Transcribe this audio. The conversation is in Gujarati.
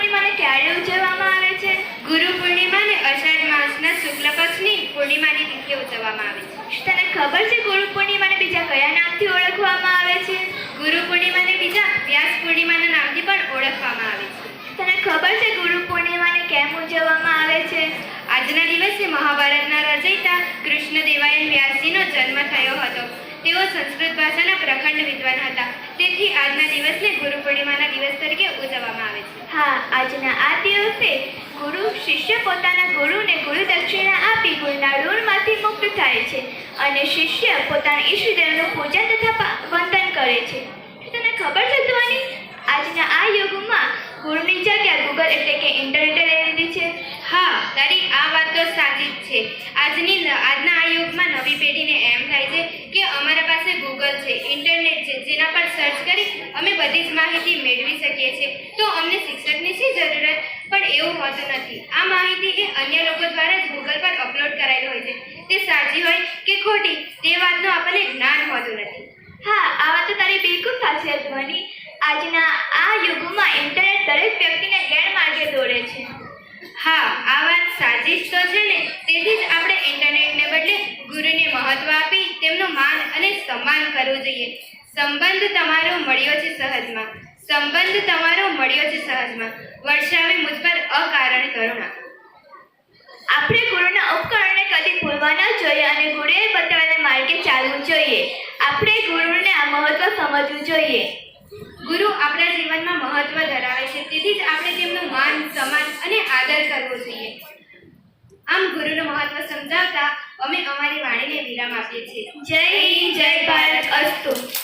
પૂર્ણિમાને ક્યારે ઉજવવામાં આવે છે? ગુરુ પૂર્ણિમાને અષાઢ માસના શુક્લ પક્ષની પૂર્ણિમાની તિથિએ ઉજવવામાં આવે છે. તને ખબર છે ગુરુ પૂર્ણિમાને બીજા કયા નામથી ઓળખવામાં આવે છે? ગુરુ પૂર્ણિમાને બીજા વ્યાસ પૂર્ણિમાના નામથી પણ ઓળખવામાં આવે છે. તને ખબર છે ગુરુ પૂર્ણિમાને કેમ ઉજવવામાં આવે છે? આજના દિવસે મહાભારતના રચયિતા કૃષ્ણદેવાયન વ્યાસજીનો જન્મ થયો હતો. તેઓ સંસ્કૃત ભાષાના પ્રખંડ વિદ્વાન હતા. તેથી આજના દિવસને ગુરુ પૂર્ણિમાના દિવસ તરીકે ઉજવવામાં આવે છે. હા, આજના આ દિવસે ગુરુ શિષ્ય પોતાના ગુરુને ગુરુ દક્ષિણા આપી ગુરુના ઋણમાંથી મુક્ત થાય છે. અને શિષ્ય પોતાના ઈષ્ટદેવનું પૂજન તથા પા- વંદન કરે છે શું તને ખબર છે ધ્વનિ આજના આ યુગમાં ગુરુની જગ્યા ગૂગલ એટલે કે ઇન્ટરનેટે લઈ લીધી છે તારી આ વાત તો સાચી જ છે. આજની આજના આ યુગમાં નવી પેઢીને એમ થાય છે કે અમારા પાસે ગૂગલ છે ઇન્ટરનેટ છે જેના પર સર્ચ કરી અમે બધી જ માહિતી મેળવી શકીએ છીએ. તો અમને શિક્ષકની શી જરૂરત? પણ એવું હોતું નથી. આ માહિતી એ અન્ય લોકો દ્વારા જ ગૂગલ પર અપલોડ કરાયેલ હોય છે. તે સાચી હોય કે ખોટી તે વાતનું આપણને જ્ઞાન હોતું નથી. હા આ વાત તો તારી બિલકુલ સાચી ધ્વની આજના આ યુગમાં ઇન્ટરનેટ દરેક વ્યક્તિને ગેરમાર્ગે દોરે છે. હા આ વાત તો છે ને તેથી જ આપણે ઇન્ટરનેટને બદલે ગુરુને મહત્વ આપી તેમનું માન અને સન્માન કરવું જોઈએ. સંબંધ તમારો મળ્યો છે સહજમાં. સંબંધ તમારો મળ્યો છે સહજમાં. વર્ષાવે મુજ પર અકારણ કરુણા. આપણે ગુરુના ઉપકરણને કદી ભૂલવા ન જોઈએ અને ગુરુએ બતાવેલા માર્ગે ચાલવું જોઈએ. આપણે ગુરુને આ મહત્વ સમજવું જોઈએ. ગુરુ આપણા જીવનમાં મહત્વ ધરાવે છે તેથી જ આપણે તેમનું માન સન્માન અને આદર કરવો જોઈએ. આમ ગુરુનું મહત્વ સમજાવતા અમે અમારી વાણીને વિરામ આપીએ છીએ. જય જય ભારત. અસ્તુ.